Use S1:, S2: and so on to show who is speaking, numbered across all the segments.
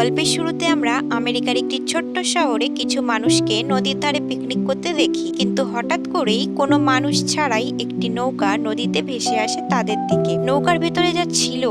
S1: গল্পের শুরুতে আমরা আমেরিকার একটি ছোট্ট শহরে কিছু মানুষকে নদীর ধারে পিকনিক করতে দেখি, কিন্তু হঠাৎ করেই কোনো মানুষ ছাড়াই একটি নৌকা নদীতে ভেসে আসে তাদের দিকে। নৌকার ভেতরে যা ছিল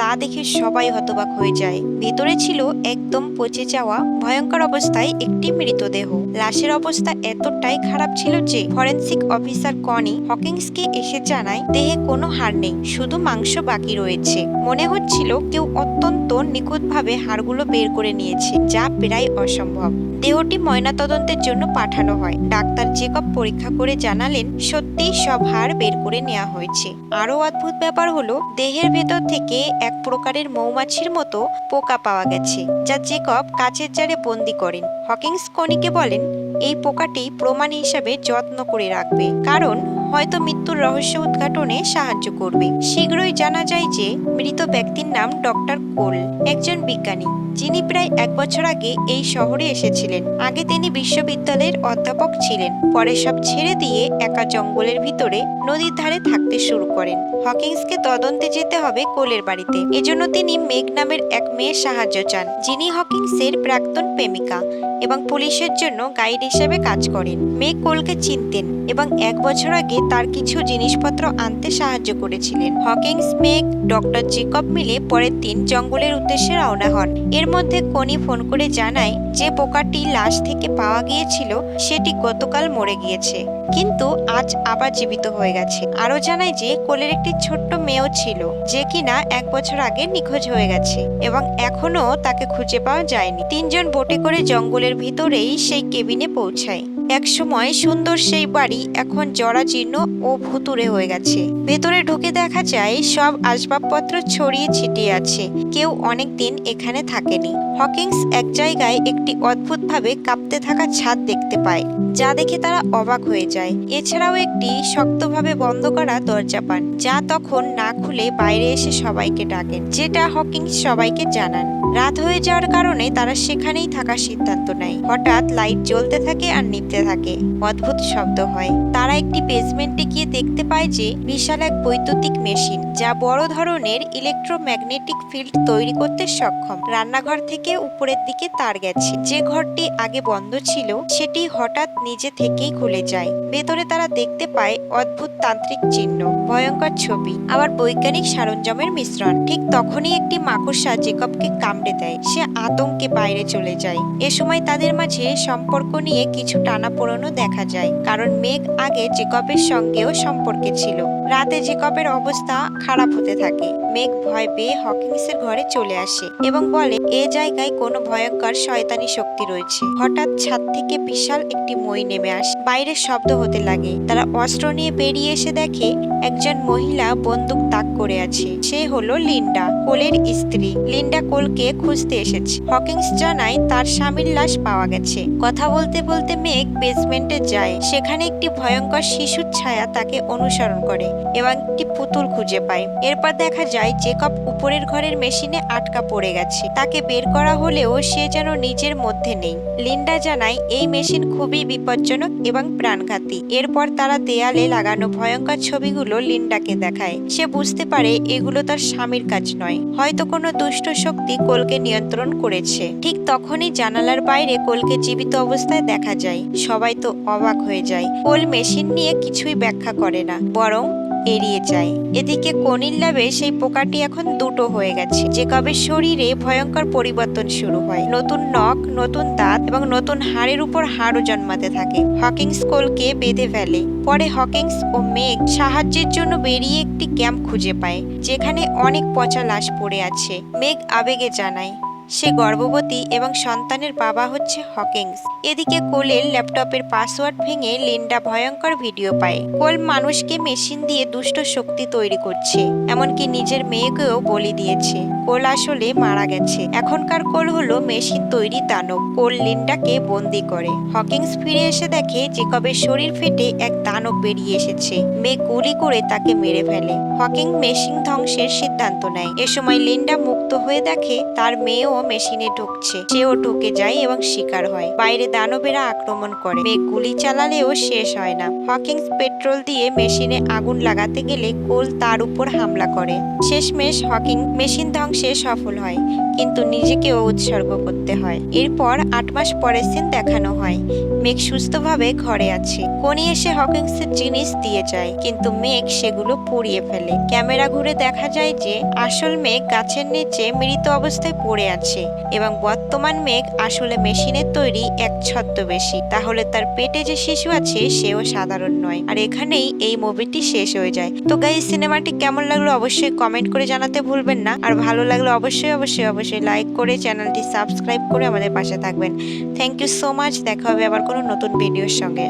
S1: তা দেখে সবাই হতবাক হয়ে যায়। ভেতরে ছিল একদম পচে যাওয়া, ভয়ঙ্কর অবস্থায় একটি মৃতদেহ। লাশের অবস্থা এতটাই খারাপ ছিল যে ফরেন্সিক অফিসার কনি হকিংসকে এসে জানায়, দেহে কোনো হার নেই, শুধু মাংস বাকি রয়েছে। মনে হচ্ছিল কেউ অত্যন্ত নিখুঁতভাবে হাড়গুলো বের করে নিয়েছে, যা প্রায় অসম্ভব। দেহটি ময়নাতদন্তের জন্য পাঠানো হয়। ডাক্তার চেকআপ পরীক্ষা করে জানালেন, সত্যিই সব হাড় বের করে নেওয়া হয়েছে। আরও অদ্ভুত ব্যাপার হলো, দেহের ভেতর থেকে এক প্রকারের মৌমাছির মতো পোকা পাওয়া গেছে, যা জেকব কাচের জারে বন্দি করেন। হকিংস কনিকে বলেন, এই পোকাটি প্রমাণ হিসাবে যত্ন করে রাখবে, কারণ হয়তো মৃত্যুর রহস্য উদ্ঘাটনে সাহায্য করবে। শীঘ্রই জানা যায় যে মৃত ব্যক্তির নাম ডক্টর কোল, একজন বিজ্ঞানী। যিনি প্রায় এক বছর আগে এই শহরে এসেছিলেন। আগে তিনি বিশ্ববিদ্যালয়ের অধ্যাপক ছিলেন। পরে সব ছেড়ে দিয়ে একা জঙ্গলের ভিতরে নদীর ধারে থাকতে শুরু করেন। হকিংসকে তদন্তে যেতে হবে কোলের বাড়িতে। এজন্য তিনি মেঘ নামের এক মেয়ের সাহায্য চান, যিনি হকিংসের প্রাক্তন প্রেমিকা এবং পুলিশের জন্য গাইড হিসেবে কাজ করেন। মেঘ কোলকে চিনতেন এবং এক বছর আগে তার কিছু জিনিসপত্র আনতে সাহায্য করেছিলেন। হকিংস মেক ডক্টর জেকব মিলে পরের দিন জঙ্গলের উদ্দেশ্যে রওনা হন। এর মধ্যে কনি ফোন করে জানায় যে পোকাটি লাশ থেকে পাওয়া গিয়েছিল, সেটি গতকাল মরে গিয়েছে। কিন্তু আজ আবার জীবিত হয়ে গেছে। আরও জানায় যে, কোলের একটি ছোট্ট মেয়েও ছিল, যে কিনা এক বছর আগে নিখোঁজ হয়ে গেছে এবং এখনও তাকে খুঁজে পাওয়া যায়নি। তিনজন বোটে করে জঙ্গলের ভিতরেই সেই কেবিনে পৌঁছায়। একসময় সুন্দর সেই বাড়ি এখন জরাজীর্ণ ও ভুতুরে হয়ে গেছে। ভেতরে ঢুকে দেখা যায়, সব আসবাবপত্র ছড়িয়ে ছিটিয়ে আছে। কেউ অনেক দিন এখানে থাকেনি। হকিংস এক জায়গায় একটি অদ্ভুতভাবে কাঁপতে থাকা ছাদ দেখতে পায়, যা দেখে তারা অবাক হয়ে যায়। এছাড়াও একটি শক্তভাবে বন্ধ করা দরজা পান, যা তখন না খুলে বাইরে এসে সবাইকে ডাকেন, যেটা হকিংস সবাইকে জানান। রাত হয়ে যাওয়ার কারণে তারা সেখানেই থাকার সিদ্ধান্ত নেয়। হঠাৎ লাইট জ্বলতে থাকে আর নিভতে থাকে। অদ্ভুত শব্দ হয়। তারা একটি বেসমেন্টে গিয়ে দেখতে পায় যে বিশাল এক বৈদ্যুতিক মেশিন, যা বড় ধরনের ইলেকট্রোম্যাগনেটিক ফিল্ড তৈরি করতে সক্ষম। রান্নাঘর থেকে উপরের দিকে তার গেছে। যে ঘরটি আগে বন্ধ ছিল, সেটি হঠাৎ নিজে থেকেই খুলে যায়। ভেতরে তারা দেখতে পায় অদ্ভুত তান্ত্রিক চিহ্ন, ভয়ঙ্কর ছবি, আবার বৈজ্ঞানিক সরঞ্জামের মিশ্রণ। ঠিক তখনই একটি মাকড়সা জেকবকে কামড়ে দেয়। সে আতঙ্কে বাইরে চলে যায়। এ সময় তাদের মাঝে সম্পর্ক নিয়ে কিছু টানাপোড়েনও দেখা যায়, কারণ মেঘ আগে জেকবের সঙ্গেও সম্পর্কে ছিল। রাতে জেকবের অবস্থা খারাপ হতে থাকে। মেঘ ভয় পেয়ে হকিংসের ঘরে চলে আসে এবং বলে, এ জায়গায় কোনো ভয়ঙ্কর শয়তানি শক্তি রয়েছে। হঠাৎ ছাদ থেকে বিশাল একটি মই নেমে আসে। বাইরে শব্দ হতে লাগে। তারা অস্ত্র নিয়ে বেরিয়ে এসে দেখে একজন মহিলা বন্দুক তাক করে আছে। সে হলো লিন্ডা, কোলের স্ত্রী। লিন্ডা কোলকে খুঁজতে এসেছে। হকিংস জানায়, তার স্বামীর লাশ পাওয়া গেছে। কথা বলতে বলতে মেঘ বেসমেন্টে যায়। সেখানে একটি ভয়ঙ্কর শিশুর ছায়া তাকে অনুসরণ করে। এবং একটি পুতুল খুঁজে পায় এরপর দেখা যায়, জেকব উপরের ঘরের মেশিনে আটকা পড়ে গেছে। তাকে বের করা হলেও সে যেন নিজের মধ্যে নেই। লিন্ডা জানায়, এই মেশিন খুবই বিপজ্জনক এবং প্রাণঘাতী। এরপর তারা দেয়ালে লাগানো ভয়ঙ্কর ছবিগুলো লিন্ডাকে দেখায়। সে বুঝতে পারে, এগুলো তার স্বামীর কাজ নয়। হয়তো কোনো দুষ্ট শক্তি কোলকে নিয়ন্ত্রণ করেছে। ঠিক তখনই জানালার বাইরে কোলকে জীবিত অবস্থায় দেখা যায়। সবাই তো অবাক হয়ে যায়। কোল মেশিন নিয়ে কিছুই ব্যাখ্যা করে না। বরং এড়িয়ে যায়। এদিকে কনির ল্যাবে সেই পোকাটি এখন দুটো হয়ে গেছে, যে কবে শরীরে ভয়ঙ্কর পরিবর্তন শুরু হয়। নতুন নখ, নতুন দাঁত এবং নতুন হাড়ের উপর হাড়ও জন্মাতে থাকে। হকিংস কোলকে বেঁধে ফেলে। পরে হকিংস ও মেঘ সাহায্যের জন্য বেরিয়ে একটি ক্যাম্প খুঁজে পায়, যেখানে অনেক পচা লাশ পড়ে আছে। মেঘ আবেগে জানায় সে গর্ভবতী এবং সন্তানের বাবা হচ্ছে হকিংস। এদিকে কোলের ল্যাপটপের পাসওয়ার্ড ভেঙে লিন্ডা ভয়ঙ্কর ভিডিও পায়। কোল মানুষকে মেশিন দিয়ে দুষ্ট শক্তি তৈরি করছে, এমনকি নিজের মেয়েকেও বলি দিয়েছে। কোল আসলে মারা গেছে। এখনকার কোল হলো মেশিন তৈরি দানব। কোল লিন্ডাকে বন্দি করে। হকিংস ফিরে এসে দেখে জেকবের শরীর ফেটে এক দানব বেরিয়ে এসেছে। মেয়ে গুলি করে তাকে মেরে ফেলে। হকিং মেশিন ধ্বংসের সিদ্ধান্ত নেয়। এ সময় লিন্ডা মুক্ত হয়ে দেখে তার মেয়েও মেশিনে ঢুকছে। সেও ঢুকে যায় এবং শিকার হয়। বাইরে দানবেরা আক্রমণ করে। মেয়ে গুলি চালালেও শেষ হয় না। হকিংস পেট্রোল দিয়ে মেশিনে আগুন লাগাতে গেলে কোল তার উপর হামলা করে। শেষমেশ হকিং মেশিন ধ্বংসে সফল হয়। কিন্তু নিজেকেও উৎসর্গ করতে হয়। এরপর আট মাস পরের সিন দেখানো হয়। মেঘ সুস্থভাবে ঘরে আছে। কোনি এসে হকিংসের জিনিস দিয়ে যায়, কিন্তু মেঘ সেগুলো পুড়িয়ে ফেলে। ক্যামেরা ঘুরে দেখা যায় যে, আসল মেঘ গাছের নিচে মৃত অবস্থায় পড়ে আছে এবং বর্তমান মেঘ আসলে মেশিনের তৈরি এক ছদ্মবেশী। তাহলে তার পেটে যে শিশু আছে, সেও সাধারণ নয়। আর এখানেই এই মুভিটি শেষ হয়ে যায়। তো গাই সিনেমাটি কেমন লাগল অবশ্যই কমেন্ট করে জানাতে ভুলবেন না। আর ভালো লাগল অবশ্যই অবশ্যই অবশ্যই অবশ্যই লাইক করে চ্যানেলটি সাবস্ক্রাইব করে আমাদের পাশে থাকবেন। থ্যাংক ইউ সো মাচ দেখা হবে আবার কোনো নতুন ভিডিওর সঙ্গে।